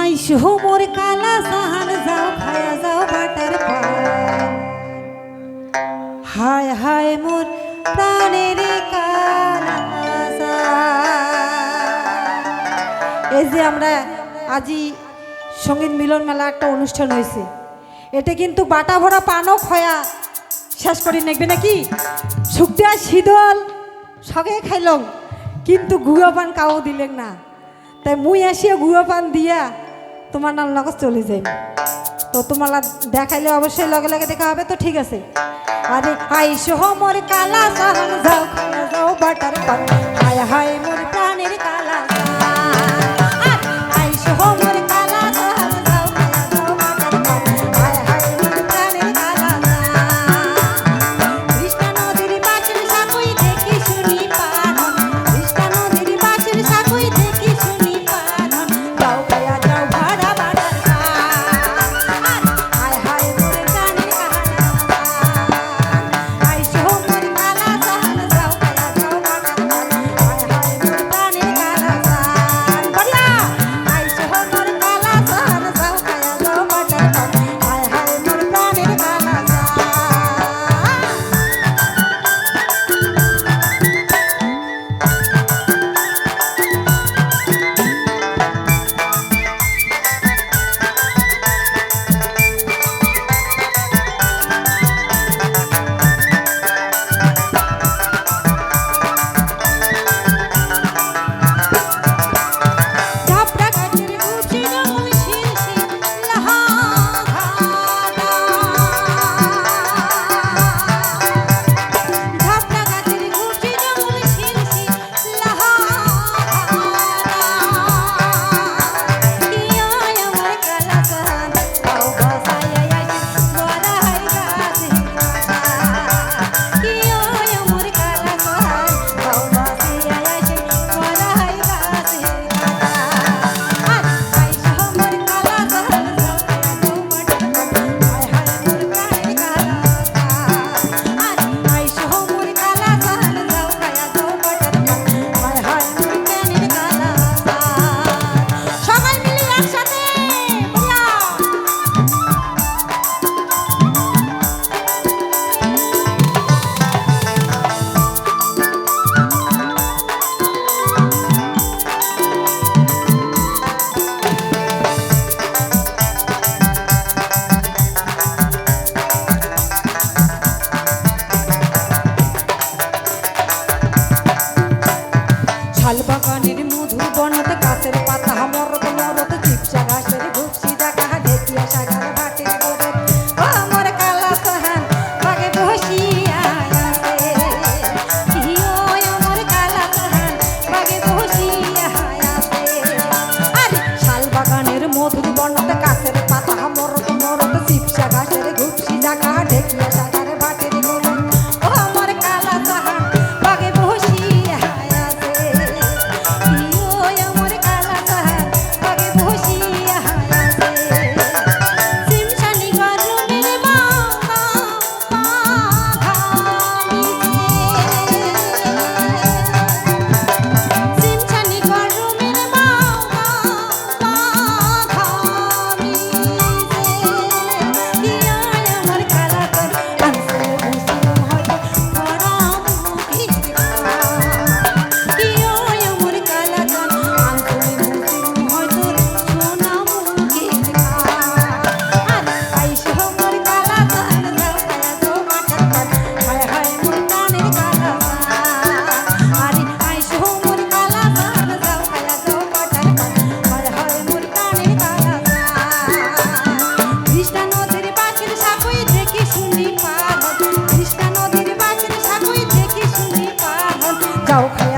আইসো মোর কালা হায় হায় মোর প্রাণের এই যে আমরা আজি সংগীত মিলন মেলা একটা অনুষ্ঠান হয়েছে। এটা কিন্তু বাটা ভরা পানও খয়া শেষ করে নেকবে নাকি? শুকটা শীতল, সগে খাইলাম কিন্তু গুয়া পান কাউ দিলেন না। তাই মুই আসিয়া গুয়া পান দিয়া তোমার নাম লগত চলে যাই তো তোমার দেখাইলে অবশ্যই লগে লগে দেখা হবে, তো ঠিক আছে। আরে, হাই সহ মোর কালা সাহান যাও যাও, বাটার পান হায় হায়, মোর প্রাণের কালা। 哦。